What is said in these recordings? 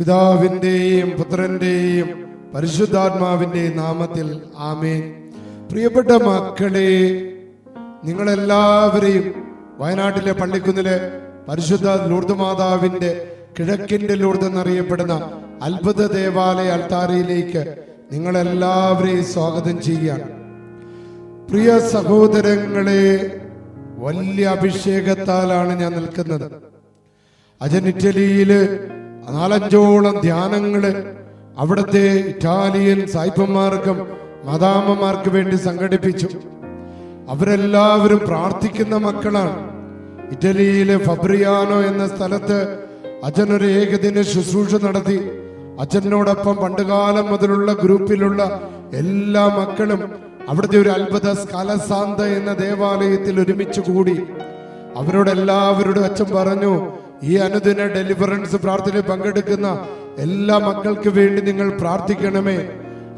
പിതാവിന്റെയും പുത്രന്റെയും പരിശുദ്ധാത്മാവിന്റെയും നാമത്തിൽ ആമേൻ. പ്രിയപ്പെട്ട മക്കളെ നിങ്ങളെല്ലാവരെയും വയനാട്ടിലെ പള്ളിക്കുന്നിലെ പരിശുദ്ധ ലൂർദ് മാതാവിന്റെ കിഴക്കിന്റെ ലൂർദ് എന്നറിയപ്പെടുന്ന അത്ഭുത ദേവാലയ അൾത്താരയിലേക്ക് നിങ്ങളെല്ലാവരെയും സ്വാഗതം ചെയ്യുകയാണ്. പ്രിയ സഹോദരങ്ങളെ വലിയ അഭിഷേകത്താലാണ് ഞാൻ നിൽക്കുന്നത്. അജൻ ഇറ്റലിയിൽ നാലഞ്ചോളം ധ്യാനങ്ങൾ അവിടുത്തെ ഇറ്റാലിയൻ സായിപ്പന്മാർക്കും മദാമ്മമാർക്ക് വേണ്ടി സംഘടിപ്പിച്ചു. അവരെല്ലാവരും പ്രാർത്ഥിക്കുന്ന മക്കളാണ്. ഇറ്റലിയിലെ ഫബ്രിയാനോ എന്ന സ്ഥലത്ത് അച്ഛനൊരു ഏകദിന ശുശ്രൂഷ നടത്തി. അച്ഛനോടൊപ്പം പണ്ടുകാലം മുതലുള്ള ഗ്രൂപ്പിലുള്ള എല്ലാ മക്കളും അവിടുത്തെ ഒരു അത്ഭുത സ്കലസാന്ത എന്ന ദേവാലയത്തിൽ ഒരുമിച്ച് കൂടി. അവരോട് എല്ലാവരോടും അച്ഛൻ പറഞ്ഞു ഈ അനുദിന ഡെലിവറൻസ് പ്രാർത്ഥനയിൽ പങ്കെടുക്കുന്ന എല്ലാ മക്കൾക്ക് വേണ്ടി നിങ്ങൾ പ്രാർത്ഥിക്കണമേ.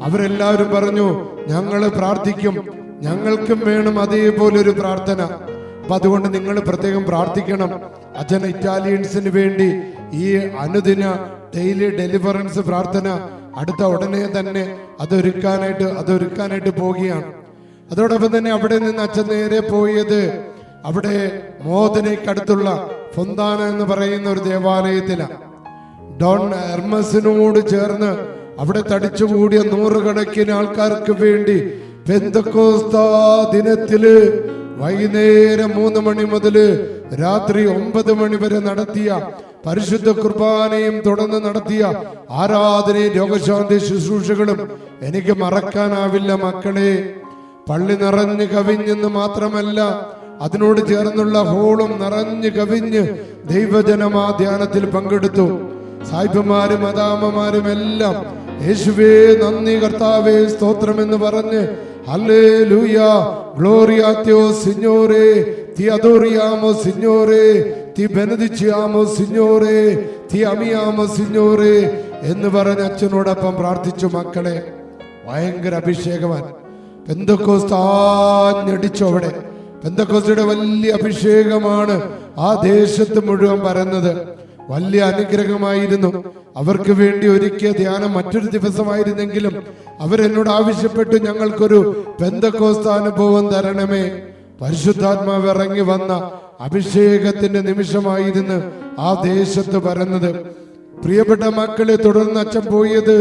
അവരെല്ലാവരും പറഞ്ഞു ഞങ്ങൾ പ്രാർത്ഥിക്കും. ഞങ്ങൾക്കും വേണം അതേപോലെ ഒരു പ്രാർത്ഥന. അപ്പൊ അതുകൊണ്ട് നിങ്ങൾ പ്രത്യേകം പ്രാർത്ഥിക്കണം. അച്ഛൻ ഇറ്റാലിയൻസിന് വേണ്ടി ഈ അനുദിന ഡെയിലി ഡെലിവറൻസ് പ്രാർത്ഥന അടുത്ത ഉടനെ തന്നെ അതൊരുക്കാനായിട്ട് അതൊരുക്കാനായിട്ട് പോവുകയാണ്. അതോടൊപ്പം തന്നെ അവിടെ നിന്ന് അച്ഛൻ നേരെ പോയത് അവിടെ മോദനയ്ക്കടുത്തുള്ള ഫൊന്താന എന്ന് പറയുന്ന ഒരു ദേവാലയത്തിലാണ് ഡോൺ എർമസിനോട് ചേർന്ന് അവിടെ തടിച്ചുകൂടിയ നൂറുകണക്കിന് ആൾക്കാർക്ക് വേണ്ടി ദിനത്തിൽ വൈകുന്നേരം മൂന്ന് മണി മുതൽ രാത്രി ഒമ്പത് മണി വരെ നടത്തിയ പരിശുദ്ധ കുർബാനയും തുടർന്ന് നടത്തിയ ആരാധനയും രോഗശാന്തി ശുശ്രൂഷകളും എനിക്ക് മറക്കാനാവില്ല മക്കളെ. പള്ളി നിറഞ്ഞു കവിഞ്ഞെന്ന് മാത്രമല്ല അതിനോട് ചേർന്നുള്ള ഹോളും നിറഞ്ഞു കവിഞ്ഞ് ദൈവജനം ആ ധ്യാനത്തിൽ പങ്കെടുത്തു. സായിബന്മാരും അതാമ്മമാരും എല്ലാം യേശുവേ നന്ദി കർത്താവേ സ്തോത്രം എന്ന് പറഞ്ഞ് ഹല്ലേ ലൂയ ഗ്ലോറിയാത്യോ സിഞ്ഞോറേ തി അതോറിയാമോ സിഞ്ഞോറേ തി ബെനദിച്ചിയാമോ സിഞ്ഞോറേ തി അമിയാമോ സിഞ്ഞോറേ എന്ന് പറഞ്ഞ് അച്ഛനോടൊപ്പം പ്രാർത്ഥിച്ചു മക്കളെ. ഭയങ്കര അഭിഷേകവാൻ. പെന്തക്കോസ്താഞ്ഞടിച്ചു അവിടെ. പെന്തക്കോസ്തയുടെ വലിയ അഭിഷേകമാണ് ആ ദേശത്ത് മുഴുവൻ പരന്നത്. വലിയ അനുഗ്രഹമായിരുന്നു. അവർക്ക് വേണ്ടി ഒരുക്കിയ ധ്യാനം മറ്റൊരു ദിവസമായിരുന്നെങ്കിലും അവരെന്നോട് ആവശ്യപ്പെട്ടു ഞങ്ങൾക്കൊരു പെന്തക്കോസ്ത അനുഭവം തരണമേ. പരിശുദ്ധാത്മാവ് ഇറങ്ങി വന്ന അഭിഷേകത്തിന്റെ നിമിഷമായിരുന്നു ആ ദേശത്ത് പരന്നത്. പ്രിയപ്പെട്ട മക്കളെ തുടർന്ന് അച്ഛൻ പോയത്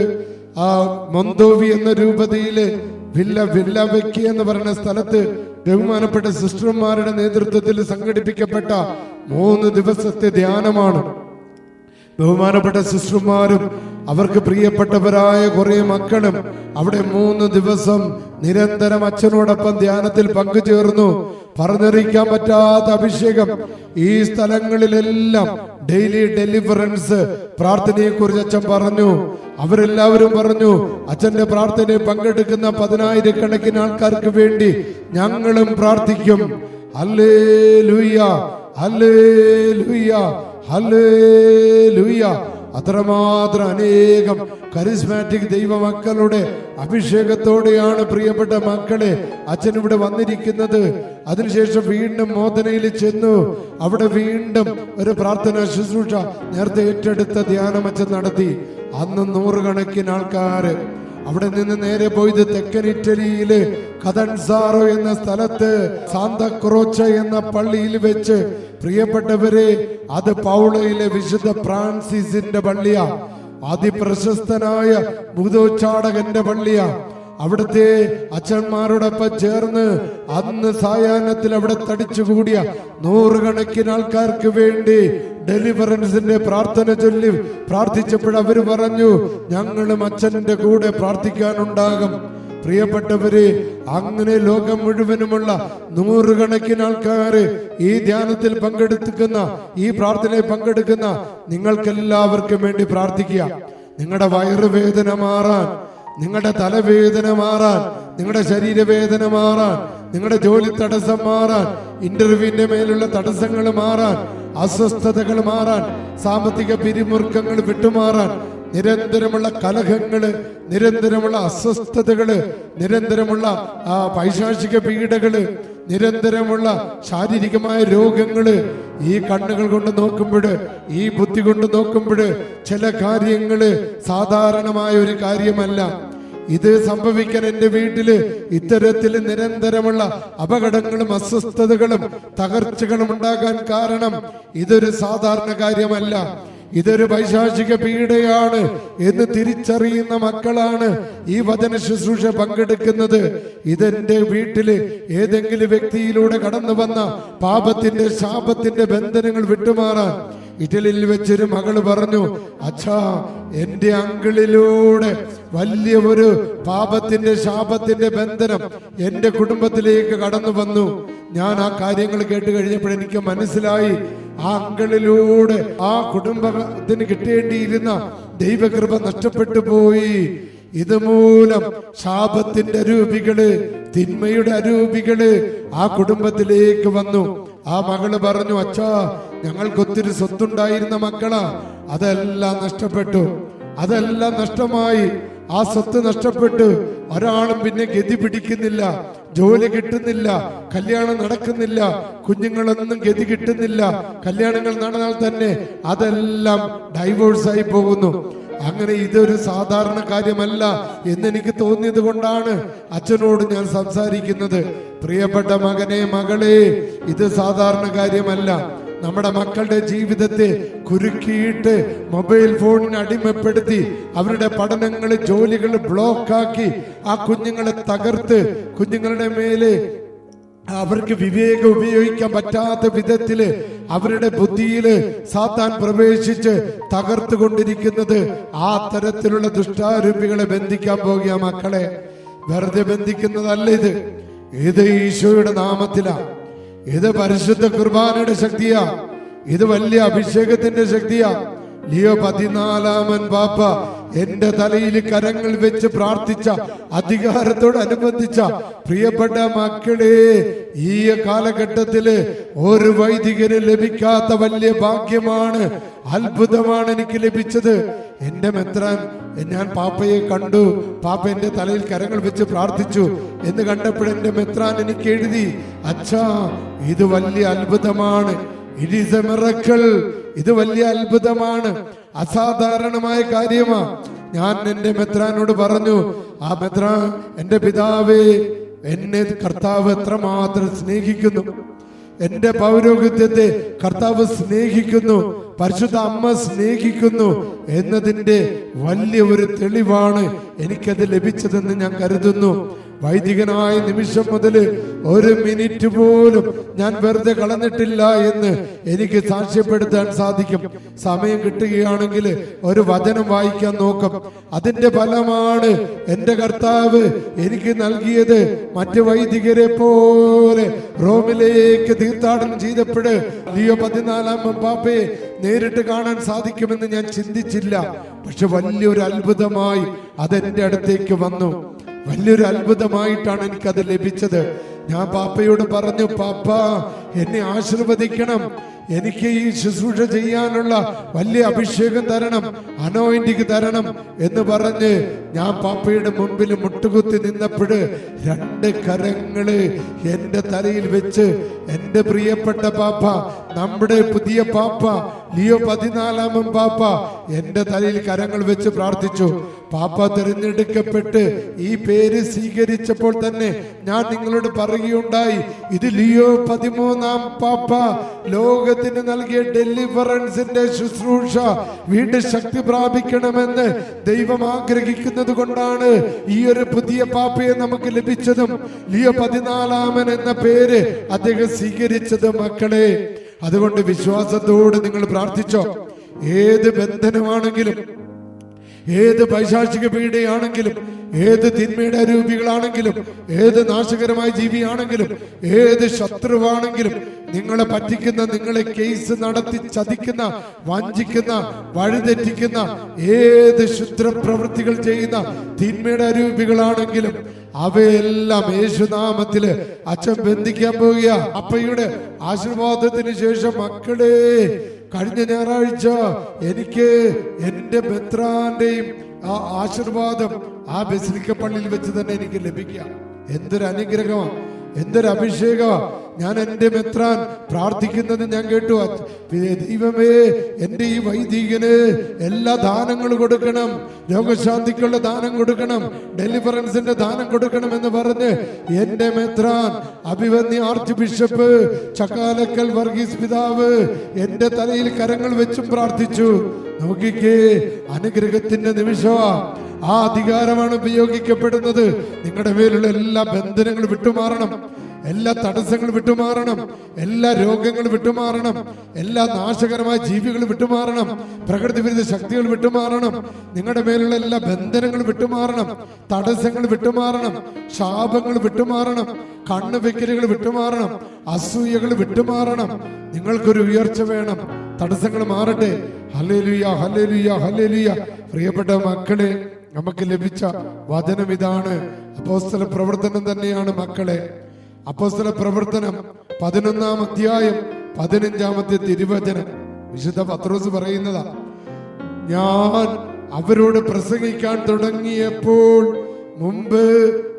ആ മന്തോവി എന്ന രൂപതയിലെ വില്ല വില്ല വെക്കി എന്ന് പറയുന്ന സ്ഥലത്ത് ബഹുമാനപ്പെട്ട സിസ്റ്റർമാരുടെ നേതൃത്വത്തിൽ സംഘടിപ്പിക്കപ്പെട്ട മൂന്ന് ദിവസത്തെ ധ്യാനമാണ്. ബഹുമാനപ്പെട്ട സിസ്റ്റർമാരും അവർക്ക് പ്രിയപ്പെട്ടവരായ കുറെ മക്കളും അവിടെ മൂന്ന് ദിവസം നിരന്തരം അച്ഛനോടൊപ്പം ധ്യാനത്തിൽ പങ്കുചേർന്നു. പറഞ്ഞറിയിക്കാൻ പറ്റാത്ത അഭിഷേകം. ഈ സ്ഥലങ്ങളിലെല്ലാം ഡെയിലി ഡെലിവറൻസ് പ്രാർത്ഥനയെ കുറിച്ച് അച്ഛൻ പറഞ്ഞു. അവരെല്ലാവരും പറഞ്ഞു അച്ഛന്റെ പ്രാർത്ഥനയിൽ പങ്കെടുക്കുന്ന പതിനായിരക്കണക്കിന് ആൾക്കാർക്ക് വേണ്ടി ഞങ്ങളും പ്രാർത്ഥിക്കും. അല്ലേ ലൂയ്യ അല്ലേ ലൂയ്യ അല്ലേ ലൂയ്യ അത്രമാത്രം അനേകം കരിസ്മാറ്റിക് ദൈവമക്കളുടെ അഭിഷേകത്തോടെയാണ് പ്രിയപ്പെട്ട മക്കളെ അച്ഛൻ ഇവിടെ വന്നിരിക്കുന്നത്. അതിനുശേഷം വീണ്ടും മോദനയിൽ ചെന്നു. അവിടെ വീണ്ടും ഒരു പ്രാർത്ഥന ശുശ്രൂഷ നേരത്തെ ഏറ്റെടുത്ത ധ്യാനം അച്ഛൻ നടത്തി. അന്ന് നൂറുകണക്കിന് ആൾക്കാര് അവിടെ നിന്ന് നേരെ പോയത് തെക്കൻ ഇറ്റലിയിലെ കഥൻസാറോ എന്ന സ്ഥലത്ത് സാന്തക്രോച്ച എന്ന പള്ളിയിൽ വെച്ച്. പ്രിയപ്പെട്ടവരെ അത് പൗളയിലെ വിശുദ്ധ ഫ്രാൻസിസിന്റെ പള്ളിയാ. അതിപ്രശസ്തനായ ഭൂതോച്ചാടകന്റെ പള്ളിയാ. അവിടുത്തെ അച്ഛന്മാരോടൊപ്പം ചേർന്ന് അന്ന് സായാഹ്നത്തിൽ അവിടെ തടിച്ചുകൂടിയ നൂറുകണക്കിന് ആൾക്കാർക്ക് വേണ്ടി ഡെലിവറൻസിന്റെ പ്രാർത്ഥന ചൊല്ലി പ്രാർത്ഥിച്ചപ്പോൾ അവർ പറഞ്ഞു ഞങ്ങളും അച്ഛന്റെ കൂടെ പ്രാർത്ഥിക്കാനുണ്ടാകും. പ്രിയപ്പെട്ടവരെ അങ്ങനെ ലോകം മുഴുവനുമുള്ള നൂറുകണക്കിന് ആൾക്കാര് ഈ ധ്യാനത്തിൽ പങ്കെടുക്കുന്ന ഈ പ്രാർത്ഥനയിൽ പങ്കെടുക്കുന്ന നിങ്ങൾക്കെല്ലാവർക്കും വേണ്ടി പ്രാർത്ഥിക്കുക. നിങ്ങളുടെ വയറുവേദന മാറാൻ നിങ്ങളുടെ തലവേദന മാറാൻ നിങ്ങളുടെ ശരീരവേദന മാറാൻ നിങ്ങളുടെ ജോലി തടസ്സം മാറാൻ ഇന്റർവ്യൂവിന്റെ മേലുള്ള തടസ്സങ്ങൾ മാറാൻ അസ്വസ്ഥതകൾ മാറാൻ സാമ്പത്തിക പിരിമുറുക്കങ്ങൾ വിട്ടുമാറാൻ നിരന്തരമുള്ള കലഹങ്ങൾ നിരന്തരമുള്ള അസ്വസ്ഥതകൾ നിരന്തരമുള്ള പൈശാചിക പീഡകൾ നിരന്തരമുള്ള ശാരീരികമായ രോഗങ്ങൾ ഈ കണ്ണുകൾ കൊണ്ട് നോക്കുമ്പോൾ ഈ ബുദ്ധി കൊണ്ട് നോക്കുമ്പോൾ ചില കാര്യങ്ങൾ സാധാരണമായ ഒരു കാര്യമല്ല. ഇത് സംഭവിക്കാൻ എന്റെ വീട്ടിൽ ഇത്തരത്തിൽ നിരന്തരമുള്ള അപകടങ്ങളും അസ്വസ്ഥതകളും തകർച്ചകളും ഉണ്ടാകാൻ കാരണം ഇതൊരു സാധാരണ കാര്യമല്ല. ഇതൊരു പൈശാചിക പീഡയാണ് എന്ന് തിരിച്ചറിയുന്ന മക്കളാണ് ഈ വചന ശുശ്രൂഷ പങ്കെടുക്കുന്നത്. ഇതെന്റെ വീട്ടിൽ ഏതെങ്കിലും വ്യക്തിയിലൂടെ കടന്നു വന്ന പാപത്തിന്റെ ശാപത്തിന്റെ ബന്ധനങ്ങൾ വിട്ടുമാറാൻ ഇറ്റലിയിൽ വെച്ചൊരു മകൾ പറഞ്ഞു അച്ഛാ എന്റെ അങ്കിളിലൂടെ വലിയ ഒരു പാപത്തിന്റെ ശാപത്തിന്റെ ബന്ധനം എന്റെ കുടുംബത്തിലേക്ക് കടന്നു വന്നു. ഞാൻ ആ കാര്യങ്ങൾ കേട്ട് കഴിഞ്ഞപ്പോൾ എനിക്ക് മനസ്സിലായി. ആ അങ്കിളിലൂടെ ആ കുടുംബത്തിന് കിട്ടേണ്ടിയിരുന്ന ദൈവകൃപ നഷ്ടപ്പെട്ടു പോയി. ഇതുമൂലം ശാപത്തിന്റെ അരൂപികൾ തിന്മയുടെ അരൂപികൾ ആ കുടുംബത്തിലേക്ക് വന്നു. ആ മകൾ പറഞ്ഞു അച്ഛാ ഞങ്ങൾക്ക് ഒത്തിരി സ്വത്തുണ്ടായിരുന്ന മക്കളാ. അതെല്ലാം നഷ്ടപ്പെട്ടു. അതെല്ലാം നഷ്ടമായി. ആ സ്വത്ത് നഷ്ടപ്പെട്ട് ഒരാളും പിന്നെ ഗതി പിടിക്കുന്നില്ല ജോലി കിട്ടുന്നില്ല കല്യാണം നടക്കുന്നില്ല കുഞ്ഞുങ്ങളൊന്നും ഗതി കിട്ടുന്നില്ല കല്യാണങ്ങൾ നടന്നാൽ തന്നെ അതെല്ലാം ഡൈവോഴ്സ് ആയി പോകുന്നു. അങ്ങനെ ഇതൊരു സാധാരണ കാര്യമല്ല എന്നെനിക്ക് തോന്നിയത് കൊണ്ടാണ് അച്ഛനോട് ഞാൻ സംസാരിക്കുന്നത്. പ്രിയപ്പെട്ട മകനെ മകളെ ഇത് സാധാരണ കാര്യമല്ല. നമ്മുടെ മക്കളുടെ ജീവിതത്തെ കുരുക്കിയിട്ട് മൊബൈൽ ഫോണിന് അടിമപ്പെടുത്തി അവരുടെ പഠനങ്ങൾ ജോലികൾ ബ്ലോക്കാക്കി ആ കുഞ്ഞുങ്ങളെ തകർത്ത് കുഞ്ഞുങ്ങളുടെ മേലെ അവർക്ക് വിവേകം ഉപയോഗിക്കാൻ പറ്റാത്ത വിധത്തിൽ അവരുടെ ബുദ്ധിയിൽ സാത്താൻ പ്രവേശിച്ച് തകർത്തുകൊണ്ടിരിക്കുന്നത് ആ തരത്തിലുള്ള ദുഷ്ടാരൂപികളെ ബന്ധിക്കാൻ പോകുക മക്കളെ. വെറുതെ ബന്ധിക്കുന്നതല്ല ഇത്. ഇത് ഈശോയുടെ നാമത്തിലാ. ഇത് പരിശുദ്ധ കുർബാനയുടെ ശക്തിയാ. ഇത് വലിയ അഭിഷേകത്തിന്റെ ശക്തിയാ. ലിയോ പതിനാലാമൻ പാപ്പ എന്റെ തലയിൽ കരങ്ങൾ വെച്ച് പ്രാർത്ഥിച്ച അധികാരത്തോടനുബന്ധിച്ച പ്രിയപ്പെട്ട മക്കളെ ഈ കാലഘട്ടത്തിൽ ഒരു വൈദികന് ലഭിക്കാത്ത വലിയ ഭാഗ്യമാണ് അത്ഭുതമാണ് എനിക്ക് ലഭിച്ചത്. എന്റെ മെത്രാൻ ഞാൻ പാപ്പയെ കണ്ടു. പാപ്പ എന്റെ തലയിൽ കരങ്ങൾ വെച്ച് പ്രാർത്ഥിച്ചു എന്ന് കണ്ടപ്പോഴെന്റെ മെത്രാൻ എനിക്ക് എഴുതി അച്ഛാ ഇത് വലിയ അത്ഭുതമാണ്. ഇറ്റ് ഈസ് എ മിറക്കിൾ ഇത് വലിയ അത്ഭുതമാണ്. അസാധാരണമായ കാര്യമാ. ഞാൻ എന്റെ മെത്രാനോട് പറഞ്ഞു ആ മെത്രാൻ എന്റെ പിതാവേ എന്നെ കർത്താവ് എത്രമാത്രം സ്നേഹിക്കുന്നു. എന്റെ പൗരോഹിത്യത്തെ കർത്താവ് സ്നേഹിക്കുന്നു. പരിശുദ്ധ അമ്മ സ്നേഹിക്കുന്നു എന്നതിന്റെ വലിയ ഒരു തെളിവാണ് എനിക്കത് ലഭിച്ചതെന്ന് ഞാൻ കരുതുന്നു. വൈദികനായ നിമിഷം മുതൽ ഒരു മിനിറ്റ് പോലും ഞാൻ വെറുതെ കളഞ്ഞിട്ടില്ല എന്ന് എനിക്ക് സാക്ഷ്യപ്പെടുത്താൻ സാധിക്കും. സമയം കിട്ടുകയാണെങ്കിൽ ഒരു വചനം വായിക്കാൻ നോക്കും. അതിന്റെ ഫലമാണ് എന്റെ കർത്താവ് എനിക്ക് നൽകിയത്. മറ്റ് വൈദികരെ പോലെ റോമിലേക്ക് തീർത്ഥാടനം ചെയ്തപ്പോഴ് ലിയോ പതിനാലാം പാപ്പയെ നേരിട്ട് കാണാൻ സാധിക്കുമെന്ന് ഞാൻ ചിന്തിച്ചില്ല. പക്ഷെ വലിയൊരു അത്ഭുതമായി അതെന്റെ അടുത്തേക്ക് വന്നു. വലിയൊരു അത്ഭുതമായിട്ടാണ് എനിക്കത് ലഭിച്ചത്. ഞാൻ പാപ്പയോട് പറഞ്ഞു പാപ്പ എന്നെ ആശീർവദിക്കണം. എനിക്ക് ഈ ശുശ്രൂഷ ചെയ്യാനുള്ള വലിയ അഭിഷേകം തരണം അനോയിന്റിക്ക് തരണം എന്ന് പറഞ്ഞ് ഞാൻ പാപ്പയുടെ മുമ്പിൽ മുട്ടുകുത്തി നിന്നപ്പോഴ് രണ്ട് കരങ്ങൾ എന്റെ തലയിൽ വെച്ച് എന്റെ പ്രിയപ്പെട്ട പാപ്പ നമ്മുടെ പുതിയ പാപ്പ ലിയോ പതിനാലാമൻ പാപ്പ എന്റെ തലയിൽ കരങ്ങൾ വെച്ച് പ്രാർത്ഥിച്ചു. പാപ്പ തിരഞ്ഞെടുക്കപ്പെട്ട് ഈ പേര് സ്വീകരിച്ചപ്പോൾ തന്നെ ഞാൻ നിങ്ങളോട് പറയുകയുണ്ടായി ഇത് ലിയോ പതിമൂന്നാം പാപ്പ ലോകത്തിന് നൽകിയ ഡെലിവറൻസിന്റെ ശുശ്രൂഷ വീണ്ടും ശക്തി പ്രാപിക്കണമെന്ന് ദൈവം ആഗ്രഹിക്കുന്നത് കൊണ്ടാണ് ഈ ഒരു പുതിയ പാപ്പയെ നമുക്ക് ലഭിച്ചതും ലിയോ പതിനാലാമൻ എന്ന പേര് അദ്ദേഹം സ്വീകരിച്ചത് മക്കളെ. അതുകൊണ്ട് വിശ്വാസത്തോട് നിങ്ങൾ പ്രാർത്ഥിച്ചോ. ഏത് ബന്ധനമാണെങ്കിലും ഏത് പൈശാചിക പീഡയാണെങ്കിലും ഏത് തിന്മയുടെ രൂപികളാണെങ്കിലും ഏത് നാശകരമായ ജീവിയാണെങ്കിലും ഏത് ശത്രുവാണെങ്കിലും നിങ്ങളെ പറ്റിക്കുന്ന നിങ്ങളെ കേസ് നടത്തി ചതിക്കുന്ന വഞ്ചിക്കുന്ന വഴിതെറ്റിക്കുന്ന ഏത് ശുദ്രപ്രവൃത്തികൾ ചെയ്യുന്ന തിന്മയുടെ രൂപികളാണെങ്കിലും അവയെല്ലാം യേശുനാമത്തിൽ അച്ഛൻ ബന്ധിക്കാൻ പോവുക അപ്പയുടെ ആശീർവാദത്തിന് ശേഷം മക്കളെ കഴിഞ്ഞ ഞായറാഴ്ച എനിക്ക് എന്റെ ബെത്രാന്റെയും ആ ആശീർവാദം ആ ബസിലിക്ക പള്ളിയിൽ വെച്ച് തന്നെ എനിക്ക് ലഭിക്കാം എന്തൊരു അനുഗ്രഹമാണ്. എന്തൊരു അഭിഷേക ഞാൻ എന്റെ മെത്രാൻ പ്രാർത്ഥിക്കുന്നത് ഞാൻ കേട്ടു. ദൈവമേ എന്റെ ഈ വൈദികന് എല്ലാ ദാനങ്ങളും കൊടുക്കണം. രോഗശാന്തിക്കുള്ള ദാനം കൊടുക്കണം. ഡെലിവറൻസിന്റെ ദാനം കൊടുക്കണം എന്ന് പറഞ്ഞ് എന്റെ മെത്രാൻ അഭിവന്യ ആർച്ച് ബിഷപ്പ് ചക്കാലക്കൽ വർഗീസ് പിതാവ് എന്റെ തലയിൽ കരങ്ങൾ വെച്ചും പ്രാർത്ഥിച്ചു. നോക്കിക്കേ അനുഗ്രഹത്തിന്റെ നിമിഷമാ. ആ അധികാരമാണ് ഉപയോഗിക്കപ്പെടുന്നത്. നിങ്ങളുടെ മേലുള്ള എല്ലാ ബന്ധനങ്ങളും വിട്ടുമാറണം. എല്ലാ തടസ്സങ്ങളും വിട്ടുമാറണം. എല്ലാ രോഗങ്ങളും വിട്ടുമാറണം. എല്ലാ നാശകരമായ ജീവികൾ വിട്ടുമാറണം. പ്രകൃതി വിരുദ്ധ ശക്തികൾ വിട്ടുമാറണം. നിങ്ങളുടെ മേലുള്ള എല്ലാ ബന്ധനങ്ങളും വിട്ടുമാറണം. തടസ്സങ്ങൾ വിട്ടുമാറണം. ശാപങ്ങൾ വിട്ടുമാറണം. കണ്ണു വെക്കലുകൾ വിട്ടുമാറണം. അസൂയകൾ വിട്ടുമാറണം. നിങ്ങൾക്കൊരു ഉയർച്ച വേണം. തടസ്സങ്ങൾ മാറട്ടെ. Hallelujah hallelujah hallelujah. പ്രിയപ്പെട്ട മക്കളെ നമുക്ക് ലഭിച്ച വചനം ഇതാണ്. അപ്പോസ്തല പ്രവർത്തനം തന്നെയാണ് മക്കളെ. അപ്പോസ്തല പ്രവർത്തനം പതിനൊന്നാം അധ്യായം പതിനഞ്ചാമത്തെ തിരുവചനം. വിശുദ്ധ പത്രോസ് പറയുന്നതാ ഞാൻ അവരോട് പ്രസംഗിക്കാൻ തുടങ്ങിയപ്പോൾ മുമ്പ്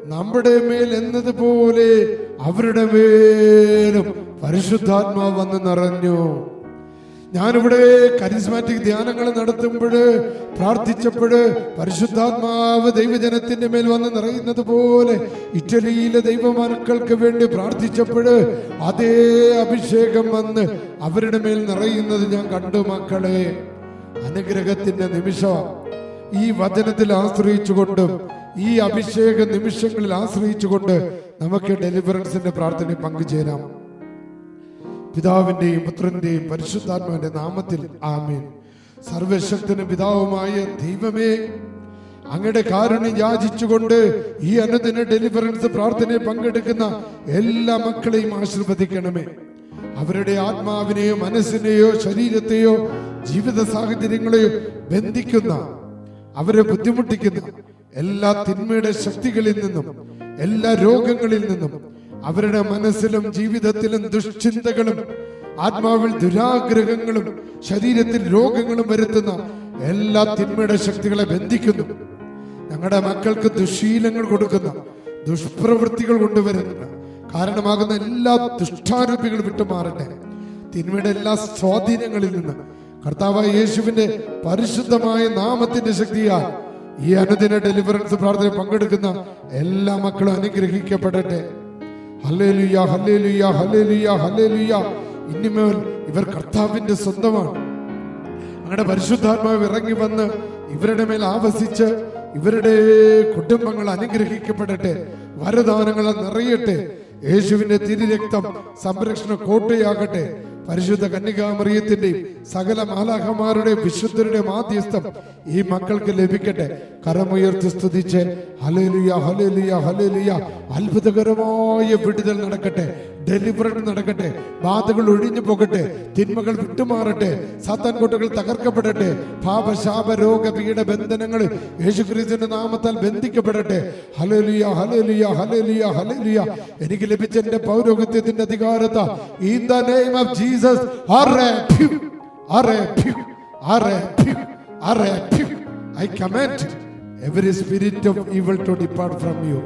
നമ്മുടെ മേൽ എന്നതുപോലെ അവരുടെ മേലും പരിശുദ്ധാത്മാവ് വന്ന് നിറഞ്ഞു. ഞാനിവിടെ കരിസ്മാറ്റിക് ധ്യാനങ്ങൾ നടത്തുമ്പോൾ പ്രാർത്ഥിച്ചപ്പോൾ പരിശുദ്ധാത്മാവ് ദൈവജനത്തിന്റെ മേൽ വന്ന് നിറയുന്നത് പോലെ ഇറ്റലിയിലെ ദൈവമക്കൾക്ക് വേണ്ടി പ്രാർത്ഥിച്ചപ്പോൾ അതേ അഭിഷേകം വന്ന് അവരുടെ മേൽ നിറയുന്നത് ഞാൻ കണ്ടു മക്കളെ. അനുഗ്രഹത്തിന്റെ നിമിഷം ഈ വചനത്തിൽ ആശ്രയിച്ചുകൊണ്ടും ഈ അഭിഷേക നിമിഷങ്ങളിൽ ആശ്രയിച്ചുകൊണ്ട് നമുക്ക് ഡെലിവറൻസിന്റെ പ്രാർത്ഥന പങ്കുചേരാം. പിതാവിന്റെയും പുത്രന്റെയും പരിശുദ്ധാത്മാവിന്റെ നാമത്തിൽ ആമേൻ. സർവശക്തനും പിതാവുമായ ദൈവമേ അങ്ങയുടെ കാരുണ്യം യാചിച്ചുകൊണ്ട് ഈ അനുദിന ഡെലിവറൻസ് പ്രാർത്ഥനയിൽ പങ്കെടുക്കുന്ന എല്ലാ മക്കളെയും ആശീർവദിക്കണമേ. അവരുടെ ആത്മാവിനെയോ മനസ്സിനെയോ ശരീരത്തെയോ ജീവിത സാഹചര്യങ്ങളെയോ ബന്ധിക്കുന്ന അവരെ ബുദ്ധിമുട്ടിക്കുന്ന എല്ലാ തിന്മയുടെ ശക്തികളിൽ നിന്നും എല്ലാ രോഗങ്ങളിൽ നിന്നും അവരുടെ മനസ്സിലും ജീവിതത്തിലും ദുഷ്ചിന്തകളും ആത്മാവിൽ ദുരാഗ്രഹങ്ങളും ശരീരത്തിൽ രോഗങ്ങളും വരുത്തുന്ന എല്ലാ തിന്മയുടെ ശക്തികളെ ബന്ധിക്കുന്നു. ഞങ്ങളുടെ മക്കൾക്ക് ദുശീലങ്ങൾ കൊടുക്കുന്ന ദുഷ്പ്രവൃത്തികൾ കൊണ്ടുവരുന്ന കാരണമാകുന്ന എല്ലാ ദുഷ്ടാരൂപികളും വിട്ടുമാറട്ടെ. തിന്മയുടെ എല്ലാ സ്വാധീനങ്ങളിൽ നിന്ന് കർത്താവായ യേശുവിന്റെ പരിശുദ്ധമായ നാമത്തിന്റെ ശക്തിയാൽ ഈ അനുദിന ഡെലിവറൻസ് പ്രാർത്ഥന പങ്കെടുക്കുന്ന എല്ലാ മക്കളും അനുഗ്രഹിക്കപ്പെടട്ടെ. ഇനിമേൽ ഇവർ കർത്താവിന്റെ സ്വന്തമാണ്. അങ്ങയുടെ പരിശുദ്ധാത്മാവ് ഇറങ്ങി വന്ന് ഇവരുടെ മേൽ ആവസിച്ച് ഇവരുടെ കുടുംബങ്ങൾ അനുഗ്രഹിക്കപ്പെടട്ടെ വരദാനങ്ങൾ നിറയട്ടെ യേശുവിന്റെ തിരുരക്തം സംരക്ഷണ കോട്ടയാകട്ടെ പരിശുദ്ധ കന്യകാമറിയത്തിന്റെയും സകല മാലാഹമാരുടെയും വിശുദ്ധരുടെയും ആദ്യസ്ഥം ഈ മക്കൾക്ക് ലഭിക്കട്ടെ. കരമുയർത്തി സ്തുതിച്ച് ഹലേലിയ ഹലേലിയ ഹലേലിയ അത്ഭുതകരമായ വിടുതൽ നടക്കട്ടെ. ഡെലിവറൻസ് നടക്കട്ടെ. ബാധകൾ ഒഴിഞ്ഞു പോകട്ടെ. തിന്മകൾ വിട്ടുമാറട്ടെ. സാത്താൻ തകർക്കപ്പെടട്ടെ. പാപശാപ രോഗ പീഡ ബന്ധനങ്ങൾ യേശുക്രിസ്തുവിന്റെ നാമത്താൽ ബന്ധിക്കപ്പെടട്ടെ. ഹലലിയ ഹലലിയ ഹലലിയ ഹലലിയ എനിക്ക് ലഭിച്ച എന്റെ പൗരോഹിത്യത്തിന്റെ അധികാരത്ത in the name of Jesus I command every spirit of evil to depart from you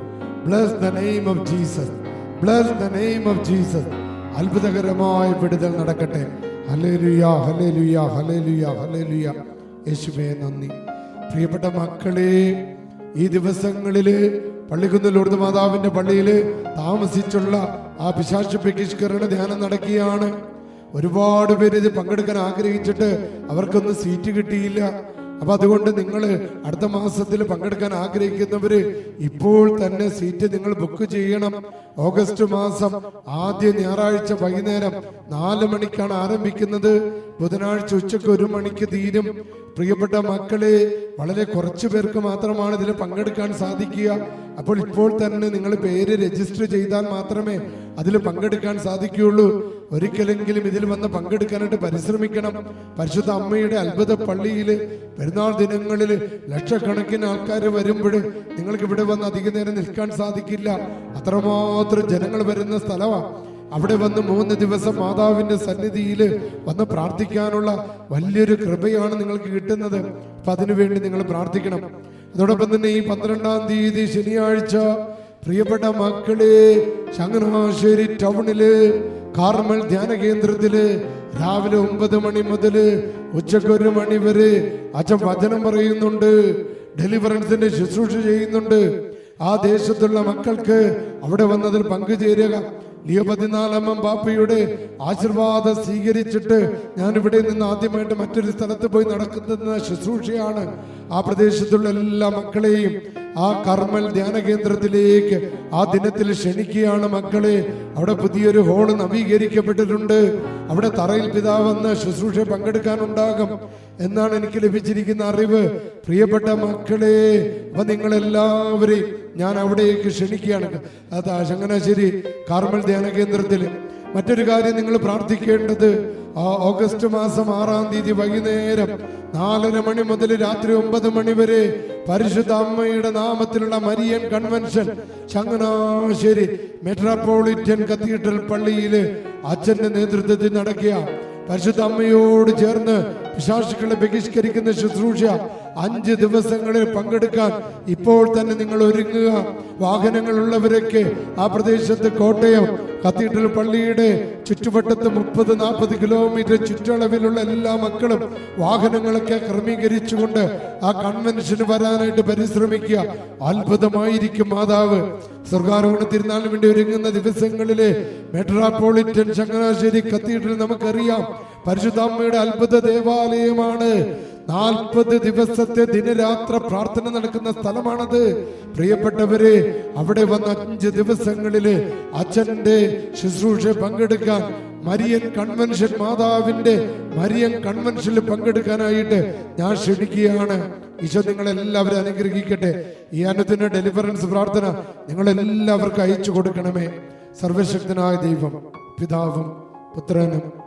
bless the name of Jesus. Bless the name of Jesus അത്ഭുതകരമായ വിടുതൽ നടക്കട്ടെ. ഹലേലുയ ഹലേലുയ ഹലേലുയ ഹലേലുയ യേശുവേ നന്ദി. പ്രിയപ്പെട്ട മക്കളെ ഈ ദിവസങ്ങളിൽ പള്ളിക്കുന്ന് ലൂർദ് മാതാവിന്റെ പള്ളിയിൽ താമസിച്ചുള്ള ആ പിശാച് ബഹിഷ്കരണ ധ്യാനം നടക്കുകയാണ്. ഒരുപാട് പേര് ഇത് പങ്കെടുക്കാൻ ആഗ്രഹിച്ചിട്ട് അവർക്കൊന്നും സീറ്റ് കിട്ടിയില്ല. അപ്പൊ അതുകൊണ്ട് നിങ്ങൾ അടുത്ത മാസത്തിൽ പങ്കെടുക്കാൻ ആഗ്രഹിക്കുന്നവര് ഇപ്പോൾ തന്നെ സീറ്റ് നിങ്ങൾ ബുക്ക് ചെയ്യണം. ഓഗസ്റ്റ് മാസം ആദ്യ ഞായറാഴ്ച വൈകുന്നേരം നാല് മണിക്കാണ് ആരംഭിക്കുന്നത്. ബുധനാഴ്ച ഉച്ചയ്ക്ക് ഒരു മണിക്ക് തീരും. പ്രിയപ്പെട്ട മക്കളെ വളരെ കുറച്ചു പേർക്ക് മാത്രമാണ് ഇതിൽ പങ്കെടുക്കാൻ സാധിക്കുക. അപ്പോൾ ഇപ്പോൾ തന്നെ നിങ്ങൾ പേര് രജിസ്റ്റർ ചെയ്താൽ മാത്രമേ അതിൽ പങ്കെടുക്കാൻ സാധിക്കുകയുള്ളൂ. ഒരിക്കലെങ്കിലും ഇതിൽ വന്ന് പങ്കെടുക്കാനായിട്ട് പരിശ്രമിക്കണം. പരിശുദ്ധ അമ്മയുടെ അത്ഭുത പള്ളിയിൽ പെരുന്നാൾ ദിനങ്ങളിൽ ലക്ഷക്കണക്കിന് ആൾക്കാർ വരുമ്പോൾ നിങ്ങൾക്ക് ഇവിടെ വന്ന് അധിക നേരം നിൽക്കാൻ സാധിക്കില്ല. അത്രമാത്രം ജനങ്ങൾ വരുന്ന സ്ഥലമാണ്. അവിടെ വന്ന് മൂന്ന് ദിവസം മാതാവിന്റെ സന്നിധിയിൽ വന്ന് പ്രാർത്ഥിക്കാനുള്ള വലിയൊരു കൃപയാണ് നിങ്ങൾക്ക് കിട്ടുന്നത്. അപ്പൊ അതിനുവേണ്ടി നിങ്ങൾ പ്രാർത്ഥിക്കണം. അതോടൊപ്പം തന്നെ ഈ പന്ത്രണ്ടാം തീയതി ശനിയാഴ്ച പ്രിയപ്പെട്ട മക്കളെ ചങ്ങനാശ്ശേരി ടൗണിൽ കാർമൽ ധ്യാന കേന്ദ്രത്തിൽ രാവിലെ ഒമ്പത് മണി മുതൽ ഉച്ചയ്ക്ക് ഒരു മണി വരെ അച്ഛൻ വചനം പറയുന്നുണ്ട് ഡെലിവറൻസിന്റെ ശുശ്രൂഷ ചെയ്യുന്നുണ്ട്. ആ ദേശത്തുള്ള മക്കൾക്ക് അവിടെ വന്നതിൽ പങ്കുചേരുക. ലിയോ പതിനാലാമം പാപ്പയുടെ ആശീർവാദം സ്വീകരിച്ചിട്ട് ഞാൻ ഇവിടെ നിന്ന് ആദ്യമായിട്ട് മറ്റൊരു സ്ഥലത്ത് പോയി നടക്കുന്ന ശുശ്രൂഷയാണ്. ആ പ്രദേശത്തുള്ള എല്ലാ മക്കളെയും ആ കർമ്മൽ ധ്യാന കേന്ദ്രത്തിലേക്ക് ആ ദിനത്തിൽ ക്ഷണിക്കുകയാണ് മക്കളെ. അവിടെ പുതിയൊരു ഹോൾ നവീകരിക്കപ്പെട്ടിട്ടുണ്ട്. അവിടെ തറയിൽ പിതാവെന്ന് ശുശ്രൂഷ പങ്കെടുക്കാനുണ്ടാകും എന്നാണ് എനിക്ക് ലഭിച്ചിരിക്കുന്ന അറിവ്. പ്രിയപ്പെട്ട മക്കളെ അപ്പൊ നിങ്ങളെല്ലാവരെയും ഞാൻ അവിടേക്ക് ക്ഷണിക്കുകയാണ്. അത് ചങ്ങനാശ്ശേരി കാർമൽ ധ്യാന കേന്ദ്രത്തിൽ മറ്റൊരു കാര്യം നിങ്ങൾ പ്രാർത്ഥിക്കേണ്ടത് ആ ഓഗസ്റ്റ് മാസം ആറാം തീയതി വൈകുന്നേരം നാലര മണി മുതൽ രാത്രി ഒമ്പത് മണി വരെ പരിശുദ്ധ അമ്മയുടെ നാമത്തിലുള്ള Marian convention Changanassery metropolitan cathedral പള്ളിയിൽ അച്ഛന്റെ നേതൃത്വത്തിൽ നടക്കുക. പരിശുദ്ധ അമ്മയോട് ചേർന്ന് പിശാചുക്കളെ ബഹിഷ്കരിക്കുന്ന ശുശ്രൂഷ അഞ്ച് ദിവസങ്ങളിൽ പങ്കെടുക്കാൻ ഇപ്പോൾ തന്നെ നിങ്ങൾ ഒരുങ്ങുക. വാഹനങ്ങളുള്ളവരൊക്കെ ആ പ്രദേശത്ത് കോട്ടയം കത്തീഡ്രൽ പള്ളിയുടെ ചുറ്റുവട്ടത്ത് മുപ്പത് നാൽപ്പത് കിലോമീറ്റർ ചുറ്റളവിലുള്ള എല്ലാ മക്കളും വാഹനങ്ങളൊക്കെ ക്രമീകരിച്ചുകൊണ്ട് ആ കൺവെൻഷന് വരാനായിട്ട് പരിശ്രമിക്കുക. അത്ഭുതമായിരിക്കും മാതാവ്. സ്വർഗാരോഹണ തിരുനാളിന് വേണ്ടി ഒരുങ്ങുന്ന ദിവസങ്ങളിലെ മെട്രോപൊളിറ്റൻ ചങ്ങനാശ്ശേരി കത്തീഡ്രൽ നമുക്കറിയാം. പരിശുദ്ധാമ്മയുടെ അത്ഭുത ദേവാലയമാണ്. നാൽപ്പത് ദിവസത്തെ ദിനരാത്ര പ്രാർത്ഥന നടക്കുന്ന സ്ഥലമാണത്. പ്രിയപ്പെട്ടവരെ അവിടെ വന്ന അഞ്ച് ദിവസങ്ങളിൽ അച്ഛന്റെ ശുശ്രൂഷ പങ്കെടുക്കാൻ മരിയൻ കൺവെൻഷൻ മാതാവിന്റെ മരിയൻ കൺവെൻഷനിൽ പങ്കെടുക്കാനായിട്ട് ഞാൻ ക്ഷണിക്കുകയാണ്. ഈശോ നിങ്ങളെല്ലാവരും അനുഗ്രഹിക്കട്ടെ. ഈ അനുദിന ഡെലിവറൻസ് പ്രാർത്ഥന നിങ്ങളെല്ലാവർക്കും അയച്ചു കൊടുക്കണമേ. സർവശക്തനായ ദൈവം പിതാവും പുത്രനും